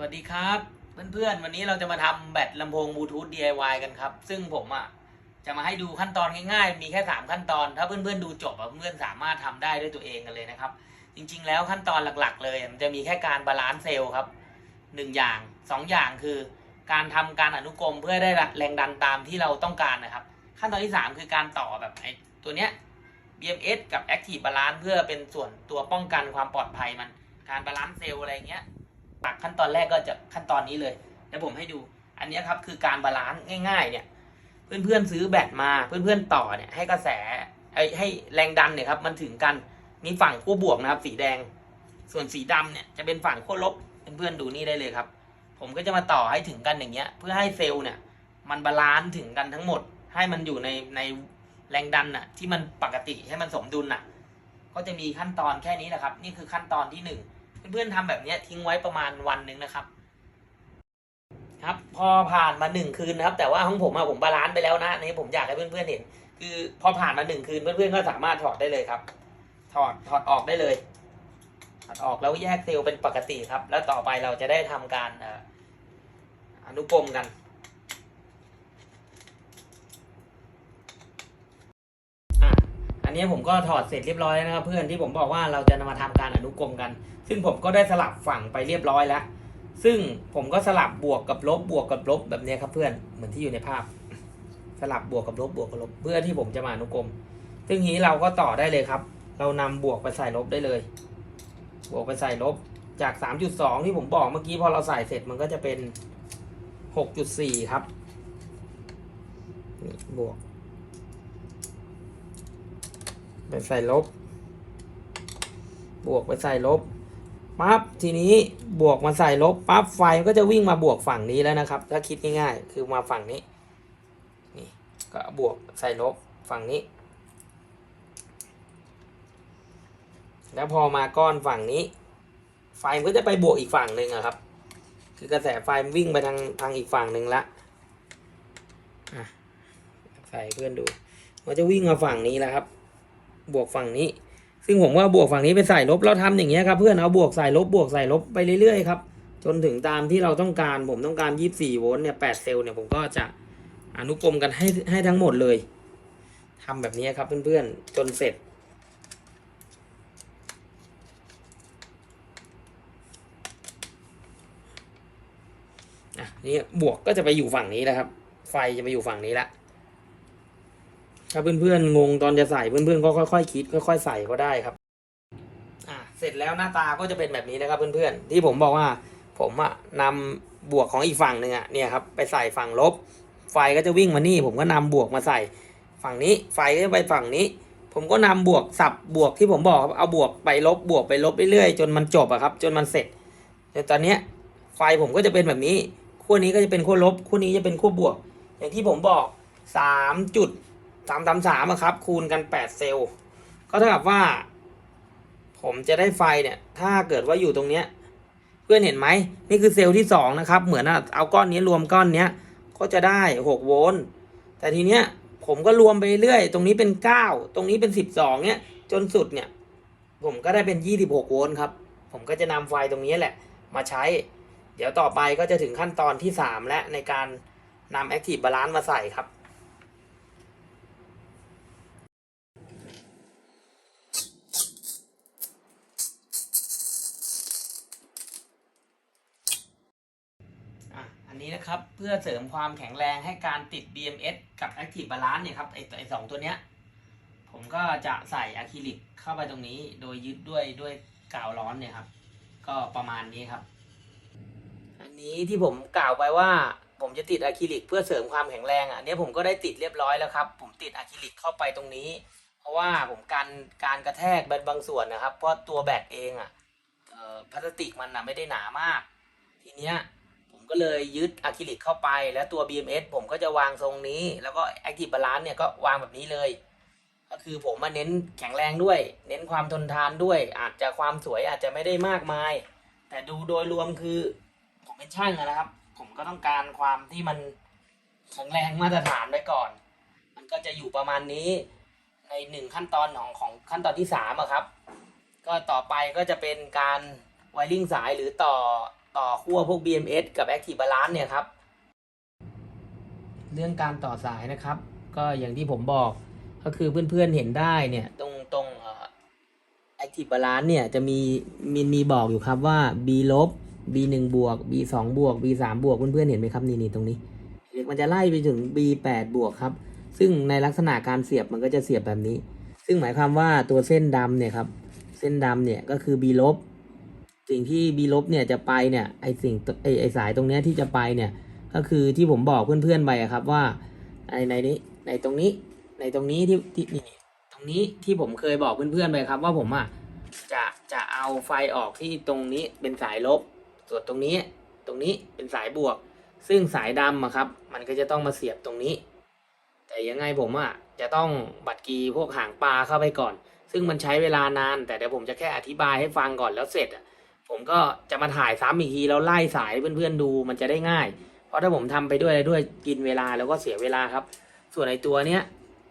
วัสดีครับ เพื่อนๆ วันนี้เราจะมาทำแบตลำโพงบลูทูธ DIY กันครับ ซึ่งผมอะจะมาให้ดูขั้นตอนง่ายๆ มีแค่ 3 ขั้นตอน ถ้าเพื่อนๆ ดูจบอะเพื่อนๆ สามารถทำได้ด้วยตัวเองกันเลยนะครับ จริงๆ แล้วขั้นตอนหลักๆ เลย มันจะมีแค่การบาลานซ์เซลล์ครับหนึ่งอย่างสองอย่างคือการทำการอนุกรมเพื่อได้แรงดันตามที่เราต้องการนะครับ ขั้นตอนที่ 3 คือการต่อแบบไอ้ตัวเนี้ย BMS กับ Active Balance เพื่อเป็นส่วนตัวป้องกันความปลอดภัยมัน การบาลานซ์เซลล์อะไรเงี้ย ขั้นตอนแรกก็จะขั้นตอนนี้เลยเดี๋ยวผมให้ดู อันนี้ครับคือการบาลานซ์ง่าย ๆ เนี่ย เพื่อนๆซื้อแบตมาเพื่อนๆต่อเนี่ยให้กระแสให้แรงดันเนี่ยครับมันถึงกันนี่ฝั่งขั้วบวกนะครับ สีแดง ส่วนสีดำเนี่ยจะเป็นฝั่งขั้วลบเพื่อนๆดูนี่ได้เลยครับ ผมก็จะมาต่อให้ถึงกันอย่างเงี้ย เพื่อให้เซลล์เนี่ย มันบาลานซ์ถึงกันทั้งหมด ให้มันอยู่ในในแรงดันน่ะที่มันปกติให้มันสมดุลน่ะ ก็จะมีขั้นตอนแค่นี้แหละครับ นี่คือขั้นตอนที่หนึ่ง เพื่อนๆทำแบบเนี้ยทิ้งไว้ประมาณวันหนึ่งนะครับ ครับ พอผ่านมาหนึ่งคืนนะครับ แต่ว่าของผมอะผมบาลานซ์ไปแล้วนะนี่ผมอยากให้เพื่อนๆเห็น คือพอผ่านมาหนึ่งคืนเพื่อนๆก็สามารถถอดได้เลยครับ ถอดถอดออกได้เลยถอดออกแล้วแยกเซลล์เป็นปกติครับ แล้วต่อไปเราจะได้ทำการอนุกรมกัน อะ อันนี้ผมก็ถอดเสร็จเรียบร้อยแล้วนะครับ เพื่อนที่ผมบอกว่าเราจะมาทำการอนุกรมกัน ซึ่งผมก็ได้สลับฝั่งไปเรียบร้อยแล้ว ซึ่งผมก็สลับบวกกับลบบวกกับลบแบบนี้ครับเพื่อนเหมือนที่อยู่ในภาพ สลับบวกกับลบบวกกับลบ เพื่อที่ผมจะมาอนุกรม ซึ่งทีนี้เราก็ต่อได้เลยครับ เรานำบวกไปใส่ลบได้เลย บวกไปใส่ลบจาก 3.2 ที่ผมบอกเมื่อกี้พอเราใส่เสร็จมันก็จะเป็น 6.4 ครับบวก ไปใส่ลบ บวกไปใส่ลบปั๊บทีนี้บวกมาใส่ลบปั๊บไฟมันก็จะวิ่งมาบวกฝั่งนี้แล้วนะครับ ถ้าคิดง่ายๆ คือมาฝั่งนี้นี่ก็บวกใส่ลบฝั่งนี้ แล้วพอมาก้อนฝั่งนี้ ไฟมันก็จะไปบวกอีกฝั่งหนึ่งอะครับ คือกระแสไฟมันวิ่งไปทางทางอีกฝั่งหนึ่งละใส่เพื่อนดู มันจะวิ่งมาฝั่งนี้แล้วครับ บวกฝั่งนี้ ซึ่งผมว่าบวกฝั่งนี้ไปใส่ลบเราทำอย่างเงี้ยครับเพื่อนเอาบวกใส่ลบบวกใส่ลบไปเรื่อยๆครับจนถึงตามที่เราต้องการผมต้องการ 24 โวลต์เนี่ย 8 เซลล์เนี่ยผมก็จะอนุกรมกันให้ให้ทั้งหมดเลยทำแบบนี้ครับเพื่อนๆ จนเสร็จ อะนี่บวกก็จะไปอยู่ฝั่งนี้แล้วครับ ไฟจะไปอยู่ฝั่งนี้ละ ถ้าเพื่อนๆงงตอนจะใส่เพื่อนๆก็ค่อยๆคิดค่อยๆใส่ก็ได้ครับ อะเสร็จแล้วหน้าตาก็จะเป็นแบบนี้นะครับเพื่อนๆที่ผมบอกว่า ผมอะนำบวกของอีกฝั่งหนึ่งอะเนี่ยครับไปใส่ฝั่งลบ ไฟก็จะวิ่งมานี่ ผมก็นำบวกมาใส่ฝั่งนี้ ไฟก็จะไปฝั่งนี้ ผมก็นำบวกสับบวกที่ผมบอกครับเอาบวกไปลบบวกไปลบเรื่อยๆจนมันจบอะครับ จนมันเสร็จจนตอนเนี้ยไฟผมก็จะเป็นแบบนี้ขั้วนี้ก็จะเป็นขั้วลบขั้วนี้จะเป็นขั้วบวก อย่างที่ผมบอกสามจุด สามสามสามครับ คูณกันแปดเซลล์ ก็เท่ากับว่า ผมจะได้ไฟเนี่ย ถ้าเกิดว่าอยู่ตรงเนี้ย เพื่อนเห็นไหม นี่คือเซลล์ที่สองนะครับ เหมือนเอาก้อนนี้รวมก้อนเนี้ย ก็จะได้หกโวลต์ แต่ทีเนี้ยผมก็รวมไปเรื่อย ตรงนี้เป็นเก้า ตรงนี้เป็นสิบสองเนี้ย จนสุดเนี่ย ผมก็ได้เป็นยี่สิบหกโวลต์ครับ ผมก็จะนำไฟตรงนี้แหละ มาใช้ เดี๋ยวต่อไปก็จะถึงขั้นตอนที่3และในการนำ Active Balance มาใส่ครับ นี้นะครับ เพื่อเสริมความแข็งแรงให้การติด BMS กับ Active Balance เนี่ยครับไอไอสองตัวเนี้ย ผมก็จะใส่อะคริลิกเข้าไปตรงนี้โดยยึดด้วยด้วยกาวร้อนเนี่ยครับ ก็ประมาณนี้ครับ อันนี้ที่ผมกล่าวไปว่าผมจะติดอะคริลิกเพื่อเสริมความแข็งแรงอะอันนี้ผมก็ได้ติดเรียบร้อยแล้วครับ ผมติดอะคริลิกเข้าไปตรงนี้ เพราะว่าผมการการกระแทกเป็นบางส่วนนะครับ เพราะตัวแบตเองอะพลาสติกมันอะไม่ได้หนามาก ทีเนี้ย ก็เลยยึดอะคริลิกเข้าไปแล้วตัว BMS ผมก็จะวางทรงนี้ แล้วก็ Active Balance เนี่ยก็วางแบบนี้เลย ก็คือผมมาเน้นแข็งแรงด้วย เน้นความทนทานด้วย อาจจะความสวยอาจจะไม่ได้มากมาย แต่ดูโดยรวมคือ ผมเป็นช่างนะครับ ผมก็ต้องการความที่มันแข็งแรงมาตรฐานไว้ก่อน มันก็จะอยู่ประมาณนี้ในหนึ่งขั้นตอนของของขั้นตอนที่สามครับ ก็ต่อไปก็จะเป็นการไวริ่งสายหรือต่อ ต่อขั้วพวก BMS กับ Active Balance เนี่ยครับ เรื่องการต่อสายนะครับ ก็อย่างที่ผมบอกก็คือเพื่อนๆเห็นได้เนี่ยตรงตรงเอ่อ Active Balance เนี่ยจะมีมีมีบอกอยู่ครับว่า B ลบ B หนึ่งบวก B สองบวก B สามบวกเพื่อนๆเห็นไหมครับนี่นี่ตรงนี้เด็กมันจะไล่ไปถึง B แปดบวกครับ ซึ่งในลักษณะการเสียบมันก็จะเสียบแบบนี้ ซึ่งหมายความว่าตัวเส้นดำเนี่ยครับ เส้นดำเนี่ยก็คือ B ลบ สิ่งที่ B ลบเนี่ยจะไปเนี่ยไอสิ่งไอไอสายตรงเนี้ยที่จะไปเนี่ยก็คือที่ผมบอกเพื่อนๆไปอะครับว่าในในนี้ในตรงนี้ในตรงนี้ที่ที่นี่ตรงนี้ที่ผมเคยบอกเพื่อนๆไปครับว่าผมอะจะจะเอาไฟออกที่ตรงนี้เป็นสายลบ ส่วนตรงนี้ตรงนี้เป็นสายบวก ซึ่งสายดำอะครับ มันก็จะต้องมาเสียบตรงนี้ แต่ยังไงผมอะจะต้องบัตรกีพวกหางปลาเข้าไปก่อน ซึ่งมันใช้เวลานาน แต่เดี๋ยวผมจะแค่อธิบายให้ฟังก่อนแล้วเสร็จอะ ผมก็จะมาถ่ายซ้ำอีกทีแล้วไล่สายเพื่อนๆดูมันจะได้ง่าย เพราะถ้าผมทำไปด้วยอะไรด้วยกินเวลาแล้วก็เสียเวลาครับ ส่วนในตัวเนี้ย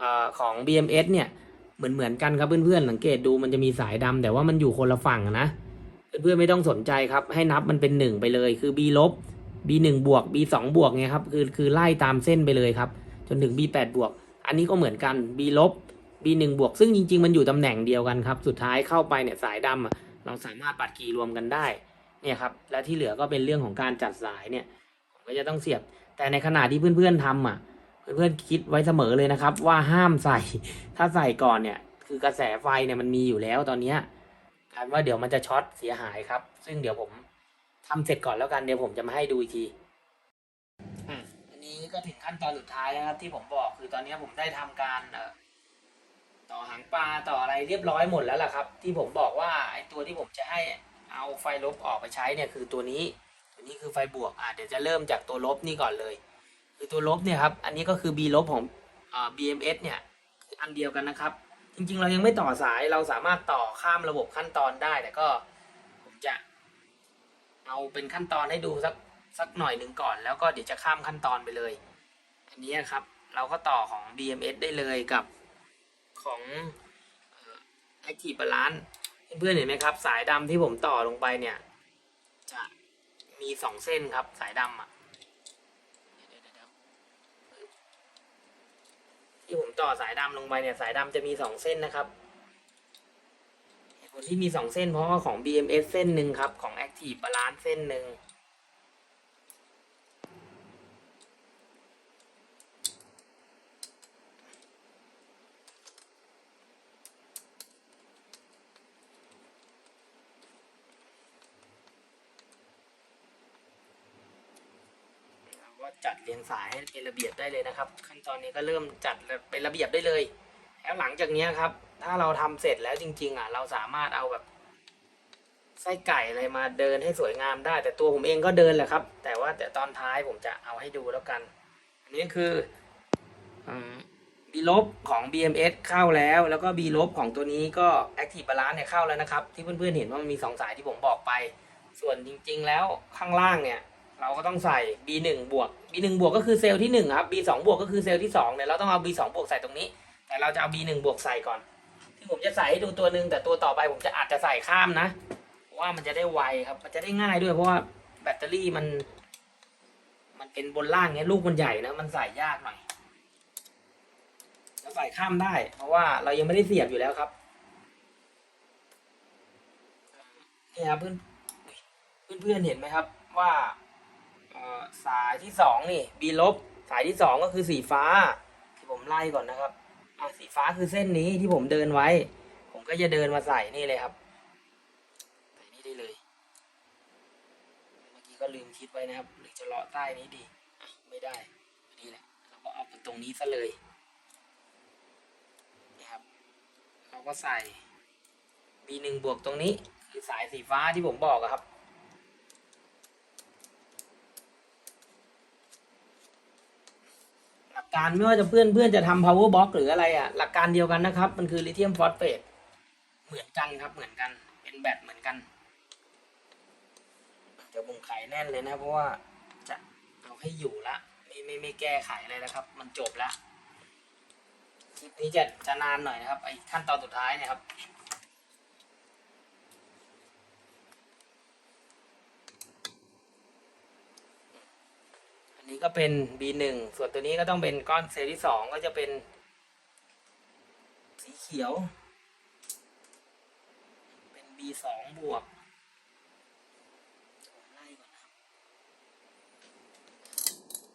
อของ BMS เนี่ยเหมือนเหมือนกันครับเพื่อนๆสังเกตดูมันจะมีสายดำแต่ว่ามันอยู่คนละฝั่งนะเพื่อนๆไม่ต้องสนใจครับ ให้นับมันเป็นหนึ่งไปเลยคือ B ลบ B หนึ่งบวก B สองบวกไงครับคือคือไล่ตามเส้นไปเลยครับ จนถึง B แปดบวก อันนี้ก็เหมือนกัน B ลบ B หนึ่งบวกซึ่งจริง ๆ มันอยู่ตำแหน่งเดียวกันครับ สุดท้ายเข้าไปเนี่ยสายดำอะ เราสามารถปัดกีรวมกันได้เนี่ยครับและที่เหลือก็เป็นเรื่องของการจัดสายเนี่ยผมก็จะต้องเสียบ แต่ในขณะที่เพื่อนๆทำอะเพื่อนๆคิดไว้เสมอเลยนะครับ ว่าห้ามใส่ ถ้าใส่ก่อนเนี่ย คือกระแสไฟเนี่ยมันมีอยู่แล้วตอนเนี้ยการว่าเดี๋ยวมันจะช็อตเสียหายครับ ซึ่งเดี๋ยวผมทำเสร็จก่อนแล้วกันเดี๋ยวผมจะมาให้ดูอีกทีอะอันนี้ก็ถึงขั้นตอนสุดท้ายแล้วครับ ที่ผมบอกคือตอนนี้ผมได้ทำการเอ่อ ต่อหางปลาต่ออะไรเรียบร้อยหมดแล้วล่ะครับ ที่ผมบอกว่าไอ้ตัวที่ผมจะให้เอาไฟลบออกไปใช้เนี่ยคือตัวนี้ตัวนี้คือไฟบวกอะเดี๋ยวจะเริ่มจากตัวลบนี่ก่อนเลย คือตัวลบเนี่ยครับอันนี้ก็คือ B ลบของอ่า BMS เนี่ยออันเดียวกันนะครับ จริงๆ เรายังไม่ต่อสายเราสามารถต่อข้ามระบบขั้นตอนได้แต่ก็ผมจะเอาเป็นขั้นตอนให้ดูสักสักหน่อยหนึ่งก่อน แล้วก็เดี๋ยวจะข้ามขั้นตอนไปเลย อันนี้ครับเราก็ต่อของ BMS ได้เลยกับ ของเอ่อ Active Balance เพื่อนๆเห็นไหมครับ สายดำที่ผมต่อลงไปเนี่ย จะมีสองเส้นครับ สายดำอะที่ผมต่อสายดำลงไปเนี่ย สายดำจะมีสองเส้นนะครับเหตุผลที่มีสองเส้นเพราะว่าของ BMS เส้นหนึ่งครับ ของ Active Balance เส้นหนึ่ง เราก็จัดเรียงสายให้ เป็นระเบียบได้เลยนะครับ ขั้นตอนนี้ก็เริ่มจัดเป็นระเบียบได้เลย แล้วหลังจากนี้ครับ ถ้าเราทำเสร็จแล้วจริง ๆ อะ เราสามารถเอาแบบไส้ไก่อะไรมาเดินให้สวยงามได้ แต่ตัวผมเองก็เดินแหละครับ แต่ว่าแต่ตอนท้ายผมจะเอาให้ดูแล้วกัน อันนี้คือบีลบของ BMS เข้าแล้ว แล้วก็ B ลบของตัวนี้ก็ Active Balance เนี่ยเข้าแล้วนะครับ ที่เพื่อนๆเห็นว่ามันมีสองสายที่ผมบอกไป ส่วนจริง ๆ แล้วข้างล่างเนี่ย เราก็ต้องใส่ B1 บวก B1 บวกก็คือเซลล์ที่ 1 ครับ B2 บวกก็คือเซลล์ที่2เนี่ยเราต้องเอา B2 บวกใส่ตรงนี้ แต่เราจะเอา B1 บวกใส่ก่อนที่ผมจะใส่ให้ดูตัวหนึ่งแต่ตัวต่อไปผมจะอาจจะใส่ข้ามนะเพราะว่ามันจะได้ไวครับ มันจะได้ง่ายด้วยเพราะว่าแบตเตอรี่มัน มันเป็นบนล่างเนี้ยลูกมันใหญ่นะมันใส่ยากหน่อยจะใส่ข้ามได้ เพราะว่าเรายังไม่ได้เสียบอยู่แล้วครับนี่ครับเพื่อนเพื่อนเห็นไหมครับว่า อ่อสายที่สองนี่ B ลบสายที่สองก็คือสีฟ้า ที่ผมไล่ก่อนนะครับอะสีฟ้าคือเส้นนี้ที่ผมเดินไว้ ผมก็จะเดินมาใส่นี่เลยครับใส่นี่ได้เลย เมื่อกี้ก็ลืมคิดไว้นะครับ หรือจะเลาะใต้นี้ดีอะไม่ได้นี่แหละเราก็เอาไปตรงนี้ซะเลยนะครับเราก็ใส่ B หนึ่งบวกตรงนี้ คือสายสีฟ้าที่ผมบอกอะครับ หลั การไม่ว่าจะเพื่อนเพื่อนจะทำ power box หรืออะไรอะ หลักการเดียวกันนะครับ มันคือลิเธียมฟอสเฟตเหมือนกันครับ เหมือนกัน เป็นแบตเหมือนกันเดี๋ยวผมไขแน่นเลยนะ เพราะว่าจะเอาให้อยู่ละ ไม่ไม่ไม่แก้ไขอะไรแล้วครับ มันจบละคลิปนี้จะจะนานหน่อยนะครับไอ้ขั้นตอนสุดท้ายเนี่ยครับ นี้ก็เป็น B1 ส่วนตัวนี้ก็ต้องเป็นก้อนเซลล์ที่สองก็จะเป็น สีเขียว เป็น B2 บวกไล่ก่อนนะครับ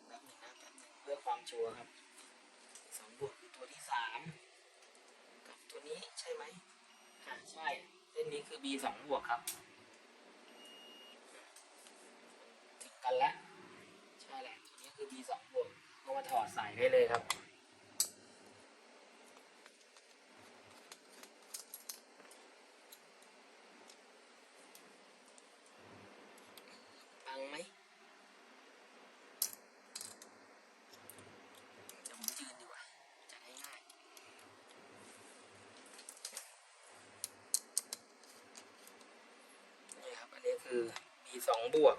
แป๊บนึงนะแป๊บนึงเพื่อความชัวร์ครับสองบวกคือตัวที่สามกับตัวนี้ใช่ไหมอ่าใช่เส้นนี้คือ B2 บวกครับ ถึงกันแล้ว ใช่แหละ ตัวนี้คือ B2 บว กก็มาถอดใส่ได้เลยครับปังไหมเดี๋ยวผมยืนดีกว่าจะได้ง่ายนี่ครับ อันนี้คือ B2 บวก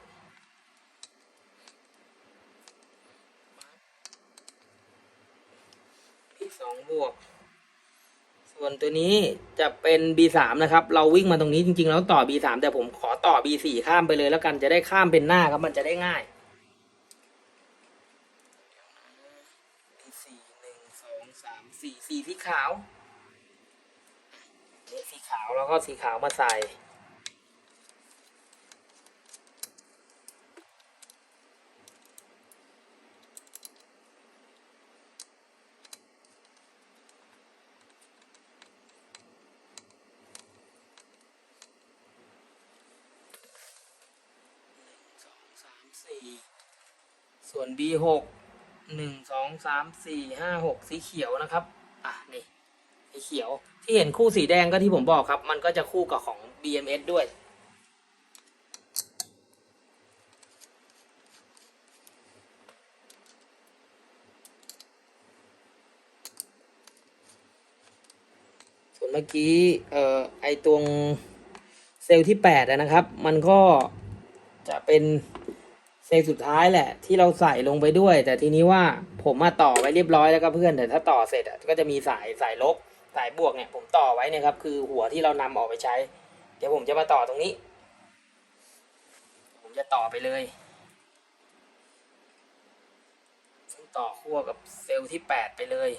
B2 บวก ส่วน ตัวนี้จะเป็น B3 นะครับ เราวิ่งมาตรงนี้จริงๆแล้วต่อ B3 แต่ผมขอต่อ B4 ข้ามไปเลยแล้วกันจะได้ข้ามเป็นหน้าครับมันจะได้ง่าย B4 หนึ่งสองสามสี่สี่สีขาวนี่สีขาวแล้วก็สีขาวมาใส่องสามสี่ส่ วน B หกหนึ่งสองสามสี่ห้าหกสีเขียวนะครับ อะนี่สีเขียวที่เห็นคู่สีแดงก็ที่ผมบอกครับ มันก็จะคู่กับของ BMS ด้วย ส่วนเมื่อกี้เอ่อไอตรงเซลล์ที่แปดนะครับ มันก็จะเป็น เซลล์สุดท้ายแหละ ที่เราใส่ลงไปด้วย แต่ทีนี้ว่าผมมาต่อไว้เรียบร้อยแล้วก็เพื่อนแต่ถ้าต่อเสร็จอะก็จะมีสายสายลบสายบวกเนี่ย ผมต่อไว้เนะครับ คือหัวที่เรานำออกไปใช้ เดี๋ยวผมจะมาต่อตรงนี้ ผมจะต่อไปเลยซึ่งต่อขั้วกับเซลล์ที่แปดไปเลย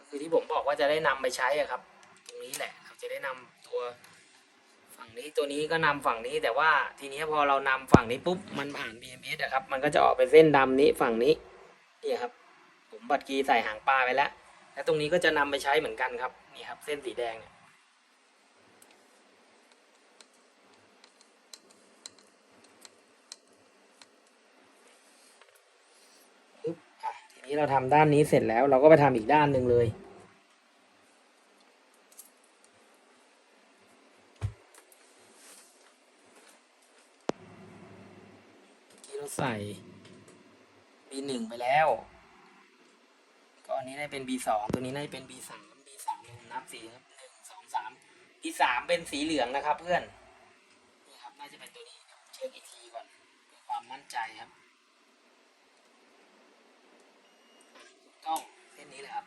ก็คือที่ผมบอ กว่าจะได้นำไปใช้อะครับ ตรงนี้แหละเราจะได้นำตัวฝั่งนี้ตัวนี้ก็นำฝั่งนี้แต่ว่าทีนี้พอเรานำฝั่งนี้ปุ๊บมันผ่าน BMS อะครับ มันก็จะออกไปเส้นดำนี้ฝั่งนี้นี่ครับ ผมบัตรกีใส่หางปลาไปแล้วแล้วตรงนี้ก็จะนำไปใช้เหมือนกันครับนี่ครับ เส้นสีแดงเนี่ยทีนี้เราทำด้านนี้เสร็จแล้วเราก็ไปทำอีกด้านหนึ่งเลย ที่เรา ใส่ B1 ไปแล้ว ก็อันนี้ได้เป็น B2 ตัวนี้น่าจะเป็น B3 B3 นับสีครับหนึ่งสองสาม B3 เป็นสีเหลืองนะครับเพื่อน นี่ครับน่าจะเป็นตัวนี้เดี๋ยวเช็คอีกทีก่อนเพื่อความมั่นใจครับถูกต้องเส้นนี้เลยครับ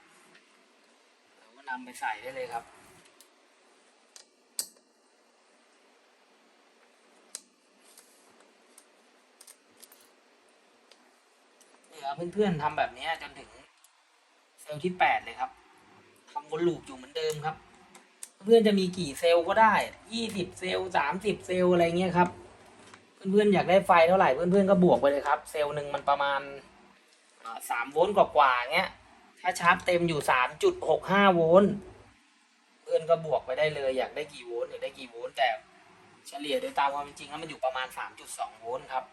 เราก็นำไปใส่ได้เลยครับ นี่ครับ เพื่อนๆทำแบบนี้จนถึงเซลล์ที่แปดเลยครับทำวนลูปอยู่เหมือนเดิมครับ เพื่อนๆจะมีกี่เซลล์ก็ได้ยี่สิบเซลล์สามสิบเซลล์อะไรเงี้ยครับ เพื่อนๆอยากได้ไฟเท่าไหร่เพื่อนๆก็บวกไปเลยครับ เซลล์หนึ่งมันประมาณสามโวลต์กว่าๆเงี้ย ถ้าชาร์จเต็มอยู่สามจุดหกห้าโวลต์เพื่อนก็บวกไปได้เลย อยากได้กี่โวลต์อยากได้กี่โวลต์แต่เฉลี่ยโดยตามความเป็นจริงแล้วมันอยู่ประมาณสามจุดสองโวลต์ครับ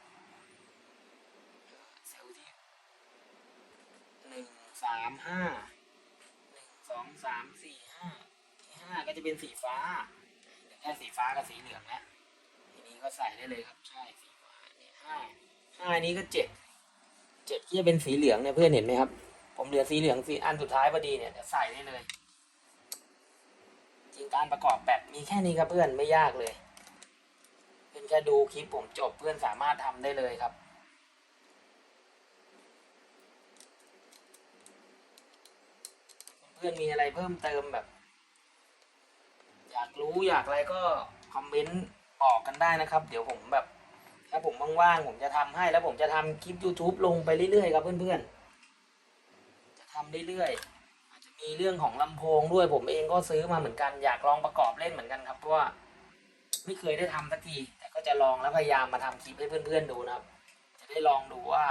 เซลล์ที่หนึ่ง สามห้าหนึ่งสองสามสี่ห้าที่ห้าก็จะเป็นสีฟ้าเหลือแค่สีฟ้ากับสีเหลืองนะทีนี้ก็ใส่ได้เลยครับใช่สีฟ้าเนี่ยห้าห้านี้ก็เจ็ดเจ็ดที่จะเป็นสีเหลืองเนี่ยเพื่อนเห็นไหมครับ ผมเหลือสีเหลืองสีอันสุดท้ายพอดีเนี่ยเดี๋ยวใส่ได้เลย จริงการประกอบแบตมีแค่นี้ครับเพื่อนไม่ยากเลย เพื่อนแค่ดูคลิปผมจบเพื่อนสามารถทำได้เลยครับ พื่อนมีอะไรเพิ่มเติมแบบ อยากรู้อยากอะไรก็คอมเมนต์บอกกันได้นะครับ เดี๋ยวผมแบบ ถ้าผมว่างๆผมจะทำให้แล้วผมจะทำคลิป YouTube ลงไปเรื่อยๆครับเพื่อนๆ จะทำเรื่อยๆอาจจะมีเรื่องของลำโพงด้วยผมเองก็ซื้อมาเหมือนกันอยากลองประกอบเล่นเหมือนกันครับเพราะว่าไม่เคยได้ทำสักทีแต่ก็จะลองแล้วพยายามมาทำคลิปให้เพื่อนๆดูนะครับ จะได้ลองดูว่า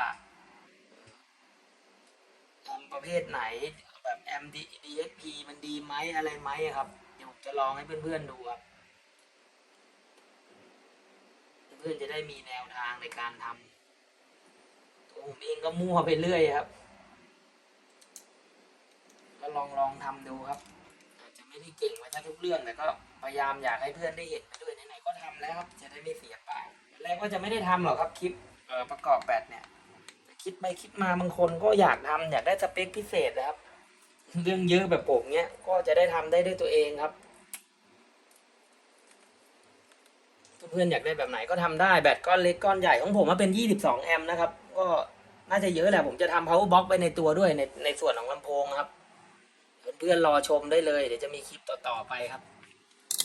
ทำประเภทไหน แบบแอม DSP มันดีไหมอะไรไหมครับ เดี๋ยวจะลองให้เพื่อนๆดูครับ เพื่อนๆจะได้มีแนวทางในการทำตัวผมเองก็มั่วไปเรื่อยครับ ก็ลองลองทำดูครับ อาจจะไม่ได้เก่งไปทั้งทุกเรื่องแต่ก็พยายามอยากให้เพื่อนได้เห็นไปด้วยไหนๆก็ทำแล้วครับจะได้ไม่เสียเปล่าแรกก็จะไม่ได้ทำหรอกครับคลิปประกอบแบตเนี่ยคิดไปคิดมาบางคนก็อยากทำอยากได้สเปคพิเศษนะครับ เรื่องเยอะแบบผมเนี้ยก็จะได้ทำได้ด้วยตัวเองครับ เพื่อนๆอยากได้แบบไหนก็ทำได้แบตก้อนเล็กก้อนใหญ่ของผมมาเป็น 22 แอมป์นะครับ ก็น่าจะเยอะแหละผมจะทำ power box ไปในตัวด้วยในในส่วนของลำโพงครับ เพื่อนๆรอชมได้เลย เดี๋ยวจะมีคลิปต่อๆไปครับ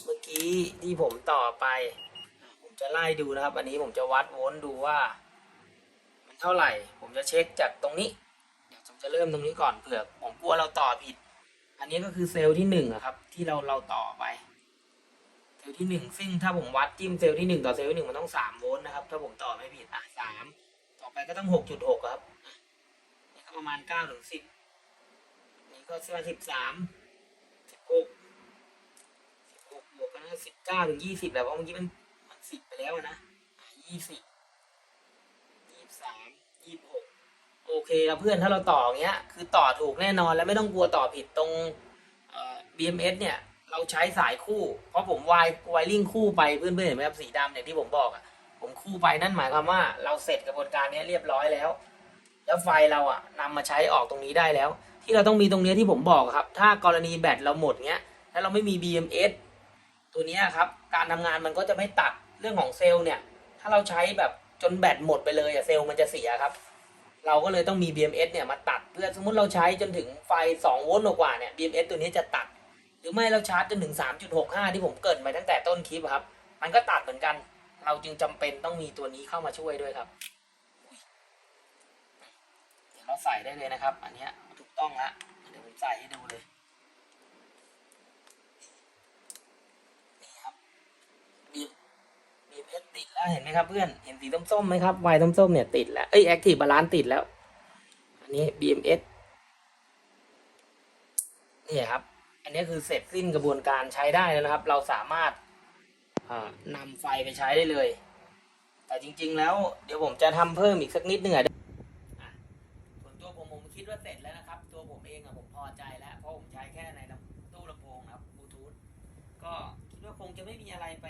เมื่อกี้ที่ผมต่อไป ผมจะไล่ดูนะครับ อันนี้ผมจะวัดโวลต์ดูว่า มันเท่าไหร่ ผมจะเช็คจากตรงนี้ จะเริ่มตรงนี้ก่อนเผื่อผมกลัวเราต่อผิด อันนี้ก็คือเซลล์ที่หนึ่งครับ ที่เราเราต่อไป เซลล์ที่หนึ่งซึ่งถ้าผมวัดจิ้มเซลล์ที่หนึ่งต่อเซลล์ที่หนึ่งมันต้องสามโวลต์นะครับ ถ้าผมต่อไม่ผิดอะสามต่อไปก็ต้องหกจุดหกครับนี่ก็ประมาณเก้าถึงสิบนี่ก็ประมาณสิบสามสิบหกสิบหกบวกกันสิบเก้าถึงยี่สิบแล้วเพราะเมื่อกี้มันมันสิบไปแล้วนะยี่สิบยี่สามยี่หก โอเคครับเพื่อนถ้าเราต่ออย่างเงี้ยคือต่อถูกแน่นอนแล้วไม่ต้องกลัวต่อผิดตรงเอ่อ BMS เนี่ยเราใช้สายคู่ เพราะผมวายไวริ่งคู่ไปเพื่อนๆเห็นไหมครับสีดำอย่างที่ผมบอกอะผมคู่ไปนั่นหมายความว่าเราเสร็จกระบวนการนี้เรียบร้อยแล้ว แล้วไฟเราอะนำมาใช้ออกตรงนี้ได้แล้ว ที่เราต้องมีตรงเนี้ยที่ผมบอกครับ ถ้ากรณีแบตเราหมดเงี้ยถ้าเราไม่มี BMS ตัวเนี้ยครับการทำงานมันก็จะไม่ตัดเรื่องของเซลล์เนี่ยถ้าเราใช้แบบจนแบตหมดไปเลยอะเซลล์มันจะเสียครับ เราก็เลยต้องมี BMS เนี่ยมาตัดเพื่อสมมติเราใช้จนถึงไฟ 2 โวลต์กว่าเนี่ย BMS ตัวนี้จะตัด หรือไม่เราชาร์จจนถึง 3.65 ที่ผมเกิดไปตั้งแต่ต้นคลิปครับ มันก็ตัดเหมือนกัน เราจึงจำเป็นต้องมีตัวนี้เข้ามาช่วยด้วยครับเดี๋ยวเราใส่ได้เลยนะครับ อันนี้ถูกต้องละเดี๋ยวผมใส่ให้ดูเลย นี่ครับบี บีเพชรติดแล้วเห็นไหมครับเพื่อน เห็นสีส้มๆไหมครับไวส้มๆเนี่ยติดแล้ว เอ้ยแอคทีฟบาลานซ์ติดแล้ว อันนี้ BMS นี่ครับ อันนี้คือเสร็จสิ้นกระบวนการใช้ได้แล้วนะครับ เราสามารถนำไฟไปใช้ได้เลย แต่จริง ๆ แล้วเดี๋ยวผมจะทำเพิ่มอีกสักนิดหนึ่งอะอะส่วนตัวผมผมคิดว่าเสร็จแล้วนะครับ ตัวผมเองอะผมพอใจแล้ว เพราะผมใช้แค่ในลำตู้ลำโพงครับบลูทูธก็คิดว่าคงจะไม่มีอะไรไป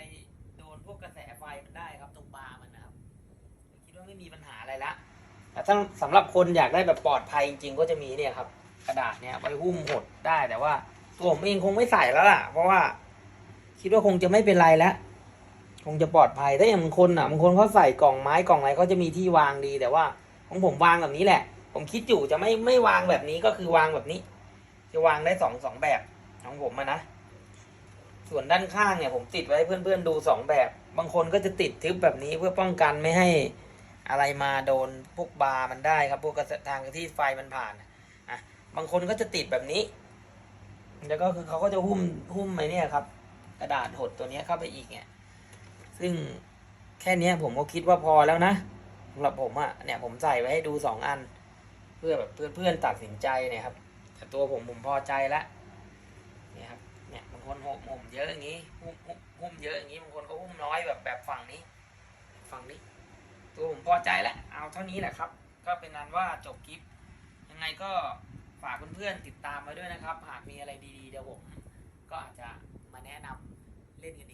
พวกกระแสไฟมันได้ครับตรงบาร์มันนะครับคิดว่าไม่มีปัญหาอะไรละแต่ถ้าสำหรับคนอยากได้แบบปลอดภัยจริงๆก็จะมีเนี่ยครับ กระดาษเนี่ยไว้หุ้มหดได้แต่ว่าตัวผมเองคงไม่ใส่แล้วล่ะ เพราะว่า คิดว่าคงจะไม่เป็นไรแล้วคงจะปลอดภัยถ้าอย่างบางคนอะบางคนเขาใส่กล่องไม้กล่องอะไรเขาจะมีที่วางดี แต่ว่าของผมวางแบบนี้แหละ ผมคิดอยู่จะไม่ไม่วางแบบนี้ก็คือวางแบบนี้ จะวางได้สองสองแบบของผมอะนะ ส่วนด้านข้างเนี่ยผมติดไว้ให้เพื่อนๆดูสองแบบ บางคนก็จะติดทึบแบบนี้เพื่อป้องกันไม่ให้อะไรมาโดนพวกบาร์มันได้ครับพวกกระทางที่ไฟมันผ่านอะบางคนก็จะติดแบบนี้ แล้วก็คือเขาก็จะหุ้มหุ้มไอ้เนี่ยครับ กระดาษหดตัวนี้เข้าไปอีกเนี่ยซึ่งแค่นี้ผมก็คิดว่าพอแล้วนะสำหรับผมอะเนี่ยผมใส่ไว้ให้ดูสองอัน เพื่อแบบเพื่อนเพื่อนๆตัดสินใจเนี่ยครับแต่ตัวผมผมพอใจแล้ว คนห่มห่มเยอะอย่างนี้หุ้มหุ้มเยอะอย่างนี้บางคนก็หุ้มน้อยแบบแบบฝั่งนี้ ฝั่งนี้ ตัวผมพอใจแล้วเอาเท่านี้แหละครับ ก็เป็นนั้นว่าจบคลิป ยังไงก็ฝากเพื่อนๆติดตามมาด้วยนะครับ หากมีอะไรดีๆเดี๋ยวผมก็อาจจะมาแนะนำเล่นกัน